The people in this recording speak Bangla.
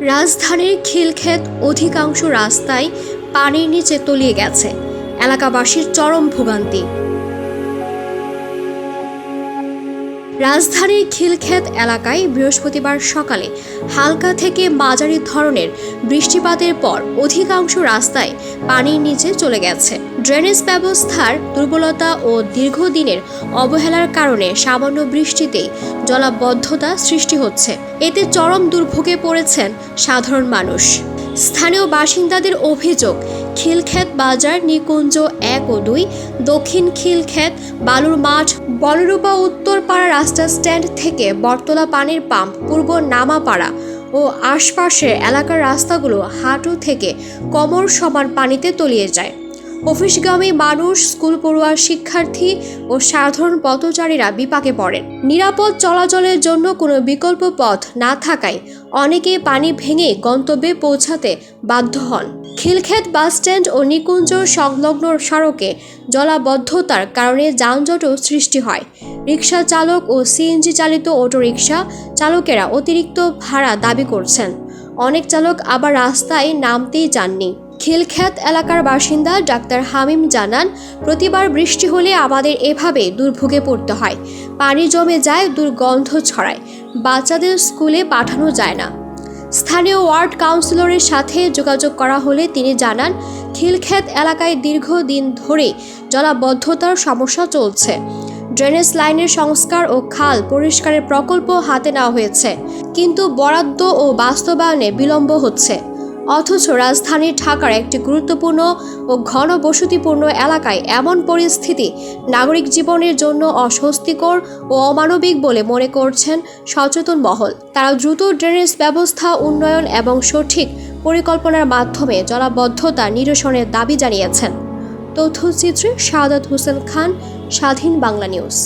রাজধানীর খিলক্ষেত অধিকাংশ রাস্তায় পানির নিচে তলিয়ে গেছে। এলাকাবাসীর চরম ভোগান্তি। রাজধানীর খিলক্ষেত এলাকায় বৃহস্পতিবার সকালে হালকা থেকে মাঝারি ধরনের বৃষ্টিপাতের পর অধিকাংশ রাস্তায় পানির নিচে চলে গেছে। ড্রেনেজ ব্যবস্থার দুর্বলতা ও দীর্ঘদিনের অবহেলার কারণে সামান্য বৃষ্টিতেই জলাবদ্ধতা সৃষ্টি হচ্ছে। এতে চরম দুর্ভোগে পড়েছেন সাধারণ মানুষ। স্থানীয় বাসিন্দাদের অভিযোগ, খিলক্ষেত বাজার, নিকুঞ্জ এক ও দুই, দক্ষিণ খিলক্ষেত, বালুর মাঠ, বলরূপা উত্তরপাড়া রাস্তা স্ট্যান্ড থেকে বটতলা পানির পাম্প, পূর্ব নামাপাড়া ও আশপাশের এলাকার রাস্তাগুলো হাঁটু থেকে কমর সমান পানিতে তলিয়ে যায়। অফিসগামী মানুষ, স্কুল পড়ুয়ার শিক্ষার্থী ও সাধারণ পথচারীরা বিপাকে পড়েন। নিরাপদ চলাচলের জন্য কোনো বিকল্প পথ না থাকায় অনেকে পানি ভেঙে গন্তব্যে পৌঁছাতে বাধ্য হন। খিলক্ষেত বাসস্ট্যান্ড ও নিকুঞ্জ সংলগ্ন সড়কে জলাবদ্ধতার কারণে যানজটও সৃষ্টি হয়। রিক্সা চালক ও সিএনজি চালিত অটোরিকশা চালকেরা অতিরিক্ত ভাড়া দাবি করছেন। অনেক চালক আবার রাস্তায় নামতেই চাননি খিলখ্যাত এলাকার বাসিন্দা ডাক্তার হামিম জানান, প্রতিবার বৃষ্টি হলে আমাদের এভাবে দুর্ভোগে পড়তে হয়। পানি জমে যায়, দুর্গন্ধ ছড়ায়। বাচ্চাদের স্কুলে পাঠানো যায় না। স্থানীয় ওয়ার্ড কাউন্সিলরের সাথে যোগাযোগ করা হলে তিনি জানান, খিলখ্যাত এলাকায় দীর্ঘদিন ধরে জলাবদ্ধতার সমস্যা চলছে। ড্রেনেজ লাইনের সংস্কার ও খাল পরিষ্কারের প্রকল্প হাতে নেওয়া হয়েছে, কিন্তু বরাদ্দ ও বাস্তবায়নে বিলম্ব হচ্ছে। অথচ রাজধানী ঢাকার একটি গুরুত্বপূর্ণ ও ঘনবসতিপূর্ণ এলাকায় এমন পরিস্থিতি নাগরিক জীবনের জন্য অস্বস্তিকর ও অমানবিক বলে মনে করছেন সচেতন মহল। তারা দ্রুত ড্রেনেজ ব্যবস্থা, উন্নয়ন এবং সঠিক পরিকল্পনার মাধ্যমে জলাবদ্ধতা নিরসনের দাবি জানিয়েছেন। তথ্যচিত্রে সাদাত হোসেন খান, স্বাধীন বাংলা নিউজ।